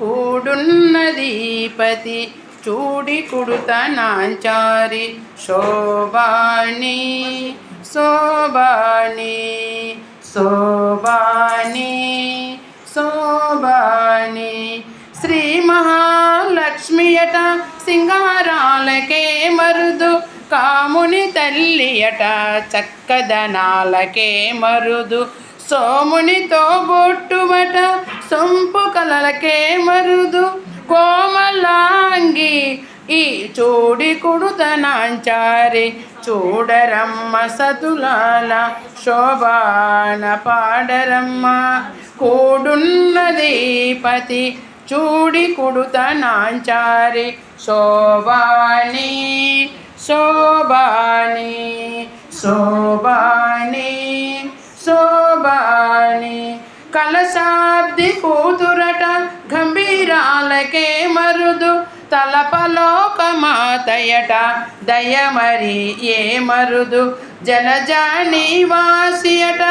కూడున్నదీపతి చూడి కుడుత శోభాణి శోభాణి శోభాణి శోభాణి శోభాని. శ్రీ మహాలక్ష్మియట సింగారాలకే మరుదు కాముని తల్లియట చక్కదనాలకే మరుదు. సోమునితో బొట్టుమట సొంపు కలలకే మరుదు కోమలాంగి. ఈ చూడి కుడుతనాంచారి చూడరమ్మ సతులాల శోభాన పాడరమ్మ. కూడున్నది పతి చూడి కుడుతనాంచారి శోభాని శోభాని శోభా కలశాబ్ది కూతురట గంభీరాలకే మరుదు. తలపలోకమాతయట దయమరి ఏ మరుదు. జలజాని వాసియట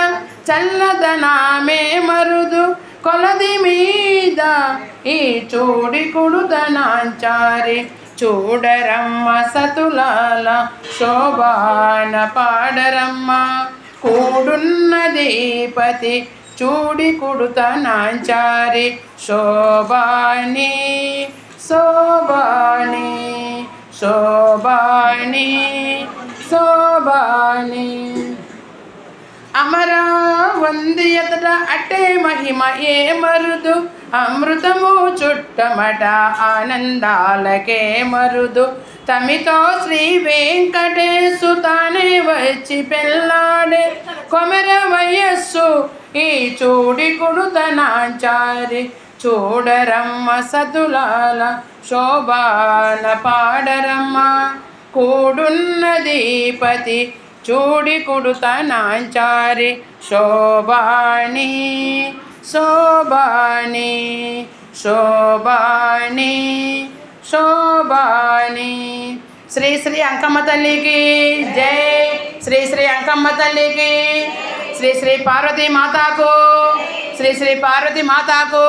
చల్లదనామే మరుదు. కొలది మీద ఈ చూడి కుడుదనాంచారి చూడరమ్మ సతులాల శోభాన పాడరమ్మ. కూడున్నదీపతి చూడి కుడుత నాంచారి శోభాని శోభాని శోభాని శోభాని అమరావందియతట అట్టే మహిమ ఏ మరుదు? అమృతము చుట్టమట ఆనందాలకే మరుదు. తమితో శ్రీ వెంకటేశు తానే వచ్చి పెళ్ళాడే కొమెర వయస్సు. ఈ చూడి కుడుతనాచారి చూడరమ్మ సతులాల శోభాన పాడరమ్మ. కూడున్నదీపతి దీపతి కుడుతనాచారి శోభాని శోభాని శోభాని శోభాని శ్రీ శ్రీ అంకమ్మ తల్లికి జై శ్రీ శ్రీ అంకమ్మ తల్లికి శ్రీ శ్రీ పార్వతీ మాతాకు శ్రీ శ్రీ పార్వతీ మాతాకు